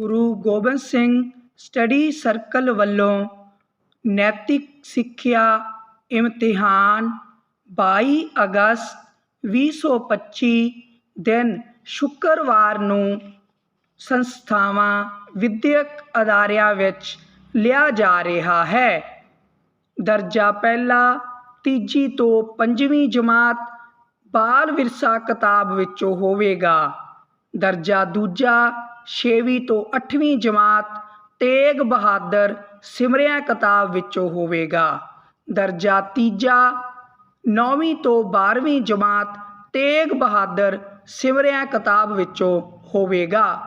ਗੁਰੂ Gobind Singh study circle ਵੱਲੋਂ ਨੈਤਿਕ ਸਿੱਖਿਆ ਇਮਤਿਹਾਨ ਬਾਈ ਅਗਸਤ ਵੀਹ ਸੌ ਪੱਚੀ ਦਿਨ ਸ਼ੁੱਕਰਵਾਰ ਨੂੰ ਸੰਸਥਾਵਾਂ ਵਿੱਦਿਅਕ ਅਦਾਰਿਆਂ ਵਿੱਚ ਲਿਆ ਜਾ ਰਿਹਾ ਹੈ। ਦਰਜਾ ਪਹਿਲਾ, ਤੀਜੀ ਤੋਂ ਪੰਜਵੀਂ ਜਮਾਤ ਬਾਲ ਵਿਰਸਾ ਕਿਤਾਬ ਵਿੱਚੋਂ ਹੋਵੇਗਾ। ਦਰਜਾ ਦੂਜਾ ਛੇਵੀਂ ਤੋਂ ਅੱਠਵੀਂ ਜਮਾਤ ਤੇਗ ਬਹਾਦਰ ਸਿਮਰਿਆ ਕਿਤਾਬ ਵਿੱਚੋਂ ਹੋਵੇਗਾ। ਦਰਜਾ ਤੀਜਾ, ਨੌਵੀਂ ਤੋਂ ਬਾਰ੍ਹਵੀਂ ਜਮਾਤ ਤੇਗ ਬਹਾਦਰ ਸਿਮਰਿਆ ਕਿਤਾਬ ਵਿੱਚੋਂ ਹੋਵੇਗਾ।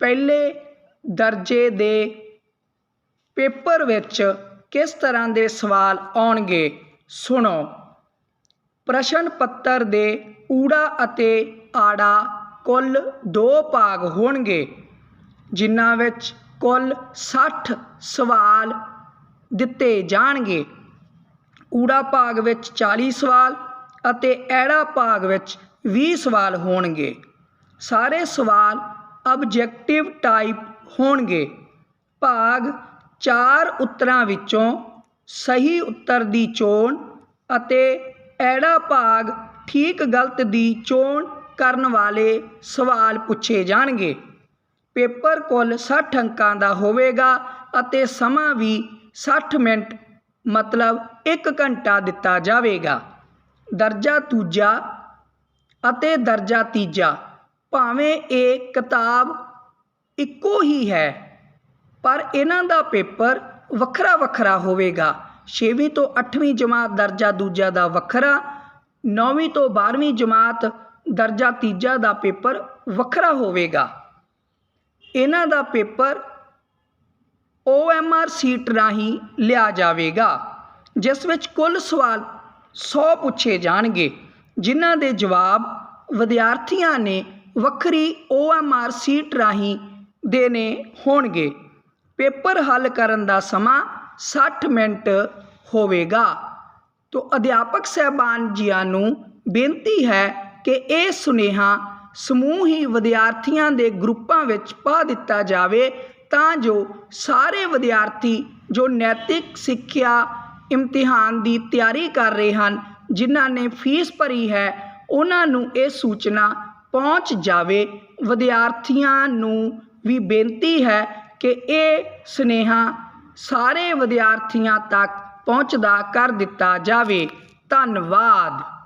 ਪਹਿਲੇ ਦਰਜੇ ਦੇ ਪੇਪਰ ਵਿੱਚ ਕਿਸ ਤਰ੍ਹਾਂ ਦੇ ਸਵਾਲ ਆਉਣਗੇ, ਸੁਣੋ। ਪ੍ਰਸ਼ਨ ਪੱਤਰ ਦੇ ਊੜਾ ਅਤੇ ਆੜਾ ਕੁੱਲ ਦੋ ਭਾਗ ਹੋਣਗੇ, ਜਿਨ੍ਹਾਂ ਵਿੱਚ ਕੁੱਲ 60 ਸਵਾਲ ਦਿੱਤੇ ਜਾਣਗੇ। ਊੜਾ ਭਾਗ ਵਿੱਚ 40 ਸਵਾਲ ਅਤੇ ਐੜਾ ਭਾਗ ਵਿੱਚ 20 ਸਵਾਲ ਹੋਣਗੇ। ਸਾਰੇ ਸਵਾਲ ਆਬਜੈਕਟਿਵ ਟਾਈਪ ਹੋਣਗੇ। ਭਾਗ ਚਾਰ ਉੱਤਰਾਂ ਵਿੱਚੋਂ ਸਹੀ ਉੱਤਰ ਦੀ ਚੋਣ ਅਤੇ ਐੜਾ ਭਾਗ ਠੀਕ ਗਲਤ ਦੀ ਚੋਣ ਕਰਨ ਵਾਲੇ ਸਵਾਲ ਪੁੱਛੇ ਜਾਣਗੇ। ਪੇਪਰ ਕੁੱਲ 60 ਅੰਕਾਂ ਦਾ ਹੋਵੇਗਾ ਅਤੇ ਸਮਾਂ ਵੀ 60 ਮਿੰਟ, ਮਤਲਬ 1 ਘੰਟਾ ਦਿੱਤਾ ਜਾਵੇਗਾ। ਦਰਜਾ ਦੂਜਾ ਅਤੇ ਦਰਜਾ ਤੀਜਾ, ਭਾਵੇਂ ਇਹ ਕਿਤਾਬ ਇੱਕੋ ਹੀ ਹੈ, ਪਰ ਇਹਨਾਂ ਦਾ ਪੇਪਰ ਵੱਖਰਾ ਵੱਖਰਾ ਹੋਵੇਗਾ। 6ਵੀਂ ਤੋਂ 8ਵੀਂ ਜਮਾਤ ਦਰਜਾ ਦੂਜਾ ਦਾ ਵੱਖਰਾ 9ਵੀਂ ਤੋਂ 12ਵੀਂ ਜਮਾਤ ਦਰਜਾ ਤੀਜਾ ਦਾ ਪੇਪਰ ਵੱਖਰਾ ਹੋਵੇਗਾ। ਇਹਨਾਂ ਦਾ ਪੇਪਰ OMR ਸੀਟ ਰਾਹੀਂ ਲਿਆ ਜਾਵੇਗਾ, ਜਿਸ ਵਿੱਚ ਕੁੱਲ ਸਵਾਲ 100 ਪੁੱਛੇ ਜਾਣਗੇ, ਜਿਨ੍ਹਾਂ ਦੇ ਜਵਾਬ ਵਿਦਿਆਰਥੀਆਂ ਨੇ ਵੱਖਰੀ OMR ਸੀਟ ਰਾਹੀਂ ਦੇਣੇ ਹੋਣਗੇ। ਪੇਪਰ ਹੱਲ ਕਰਨ ਦਾ ਸਮਾਂ 60 ਮਿੰਟ ਹੋਵੇਗਾ। ਤੋ ਅਧਿਆਪਕ ਸਹਿਬਾਨ ਜੀਆਂ ਨੂੰ ਬੇਨਤੀ ਹੈ ਕਿ ਇਹ ਸੁਨੇਹਾ ਸਮੂਹ ਹੀ ਵਿਦਿਆਰਥੀਆਂ ਦੇ ਗਰੁੱਪਾਂ ਵਿੱਚ ਪਾ ਦਿੱਤਾ ਜਾਵੇ ਤਾਂ ਜੋ ਸਾਰੇ ਵਿਦਿਆਰਥੀ ਜੋ ਨੈਤਿਕ, ਸਿੱਖਿਆ ਇਮਤਿਹਾਨ ਦੀ ਤਿਆਰੀ ਕਰ ਰਹੇ ਹਨ, ਜਿਨ੍ਹਾਂ ਨੇ ਫੀਸ ਭਰੀ ਹੈ, ਉਹਨਾਂ ਨੂੰ ਇਹ ਸੂਚਨਾ ਪਹੁੰਚ ਜਾਵੇ। ਵਿਦਿਆਰਥੀਆਂ ਨੂੰ ਵੀ ਬੇਨਤੀ ਹੈ ਕਿ ਇਹ ਸੁਨੇਹਾ ਸਾਰੇ ਵਿਦਿਆਰਥੀਆਂ ਤੱਕ ਪਹੁੰਚਦਾ ਕਰ ਦਿੱਤਾ ਜਾਵੇ। ਧੰਨਵਾਦ।